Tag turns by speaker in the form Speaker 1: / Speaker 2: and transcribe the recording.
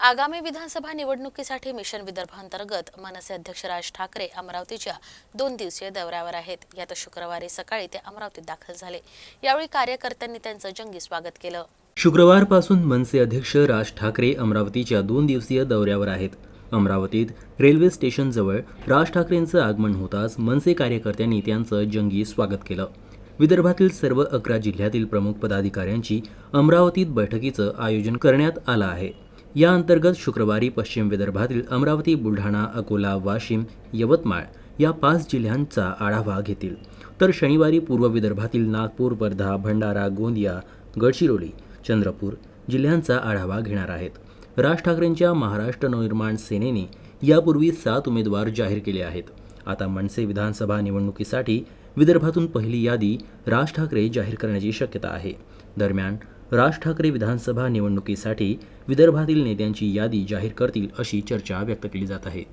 Speaker 1: आगामी विधानसभा निवडणुकीसाठी मिशन विदर्भांतर्गत मनसे अध्यक्ष राज ठाकरे अमरावतीच्या दोन दिवसीय दौऱ्यावर आहेत. यात शुक्रवारी सकाळी ते अमरावतीत दाखल झाले. यावेळी कार्यकर्त्यांनी त्यांचं जंगी स्वागत केलं.
Speaker 2: शुक्रवारपासून मनसे अध्यक्ष राज ठाकरे अमरावतीच्या दोन दिवसीय दौऱ्यावर आहेत. अमरावतीत रेल्वे स्टेशनजवळ राज ठाकरेंचं आगमन होताच मनसे कार्यकर्त्यांनी त्यांचं जंगी स्वागत केलं. विदर्भातील सर्व अकरा जिल्ह्यातील प्रमुख पदाधिकाऱ्यांची अमरावतीत बैठकीचं आयोजन करण्यात आलं आहे. या अंतर्गत शुक्रवारी पश्चिम विदर्भातील अमरावती बुलढाणा अकोला वाशिम यवतमाळ या पाच जिल्ह्यांचा आढावा घेतील. तर शनिवारी पूर्व विदर्भातील नागपूर वर्धा भंडारा गोंदिया गडचिरोली चंद्रपूर जिल्ह्यांचा आढावा घेणार आहेत. राज ठाकरेंच्या महाराष्ट्र नवनिर्माण सेनेने यापूर्वी सात उमेदवार जाहीर केले आहेत. आता मनसे विधानसभा निवडणुकीसाठी विदर्भातून पहिली यादी राज ठाकरे जाहीर करण्याची शक्यता आहे. दरम्यान राज ठाकरे विधानसभा निवडणुकीसाठी विदर्भातील नेत्यांची यादी जाहीर करतील अशी चर्चा व्यक्त केली जात आहे.